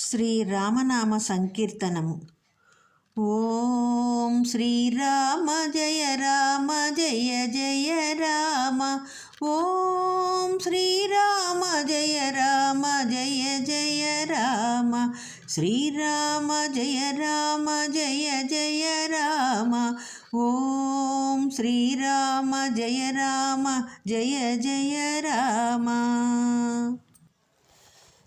శ్రీరామనామ సంకీర్తనము ఓం శ్రీరామ జయ రామ జయ జయ రామ ఓం శ్రీరామ జయ రామ జయ జయ రామ శ్రీరామ జయ రామ జయ జయ రామ ఓం శ్రీరామ జయ రామ జయ జయ రామ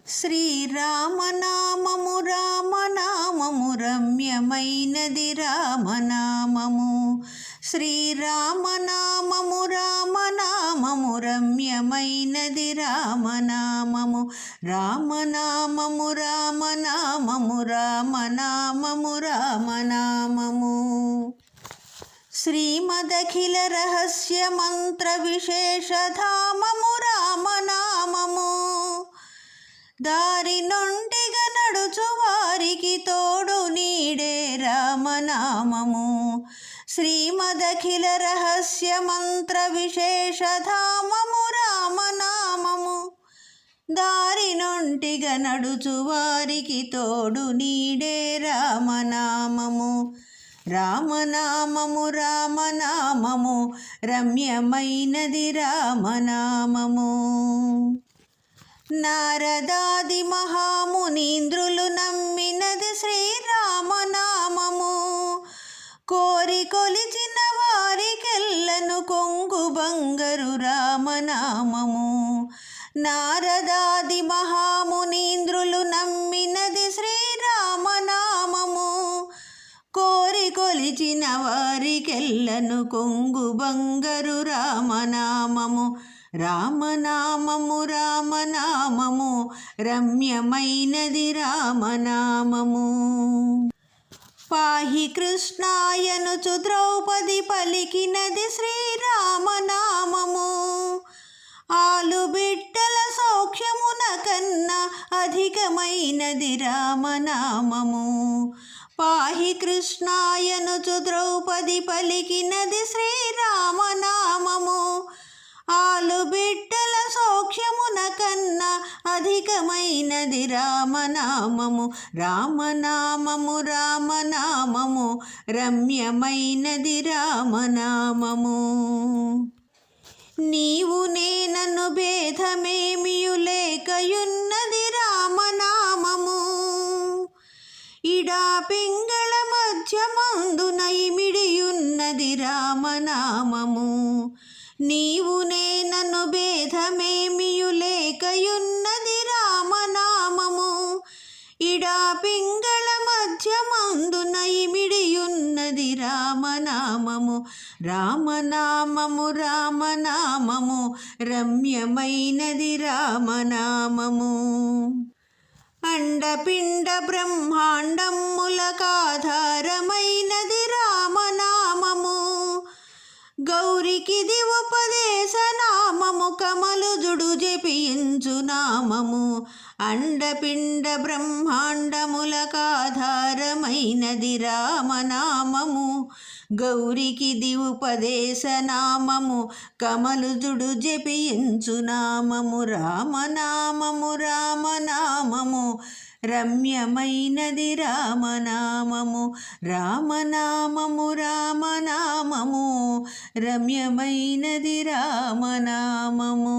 శ్రీరామనామము రామనామము రమ్యమైనది రామనామము. శ్రీరామనామము రామనామము రమ్యమైనది రామనామము. రామనామము రామనామము రామనామము రామనామము. శ్రీమదఖిల రహస్య మంత్ర విశేషధామము రామనామ దారి నుండిగా నడుచు వారికి తోడు నీడే రామనామము. శ్రీమదఖిల రహస్య మంత్ర విశేషధామము రామనామము. దారి నుండిగా నడుచు వారికి తోడు నీడే రామనామము. రామనామము రామనామము రమ్యమైనది రామనామము. నారదాది మహామునీంద్రులు నమ్మినది శ్రీరామనామము. కోరి కొలిచిన వారికెల్లను కొంగు బంగరు రామనామము. నారదాది మహామునీంద్రులు నమ్మినది శ్రీరామనామము. కోరి కొలిచిన వారికెల్లను కొంగు బంగరు రామనామము. రామనామము రామనామము రమ్యమైనది రామనామము. పాహి కృష్ణాయనుచు ద్రౌపది పలికినది శ్రీరామనామము. ఆలు బిడ్డల సౌఖ్యమున కన్నా అధికమైనది రామనామము. పాహి కృష్ణాయనుచు ద్రౌపది పలికినది శ్రీరామనామము. ఆలు బిడ్డల సౌఖ్యమున కన్నా అధికమైనది రామనామము రామనామము రామనామము రమ్యమైనది రామనామము. నీవు నేనను భేదమేమియు లేకయున్నది రామనామము. ఇడా పింగళ మధ్యమందున ఇమిడియున్నది రామనామము. నీవు నేనను భేదమేమియు లేకయున్నది రామనామము. ఇడా పింగళ మధ్యమందున ఇమిడియున్నది రామనామము. రామనామము రామనామము రమ్యమైనది రామనామము. అండపిండ బ్రహ్మాండములకాధారమైనది ములకాధారమైనది గౌరికిది కమలు జుడు జపించు నామము. అండపిండ బ్రహ్మాండములకాధారమైనది రామనామము. గౌరికిది కమలు జుడు జపించు నామము. రామనామము రామనామము రమ్యమైనది రామనామము. రామనామము రామనామము. రమ్యమైనది రామనామము.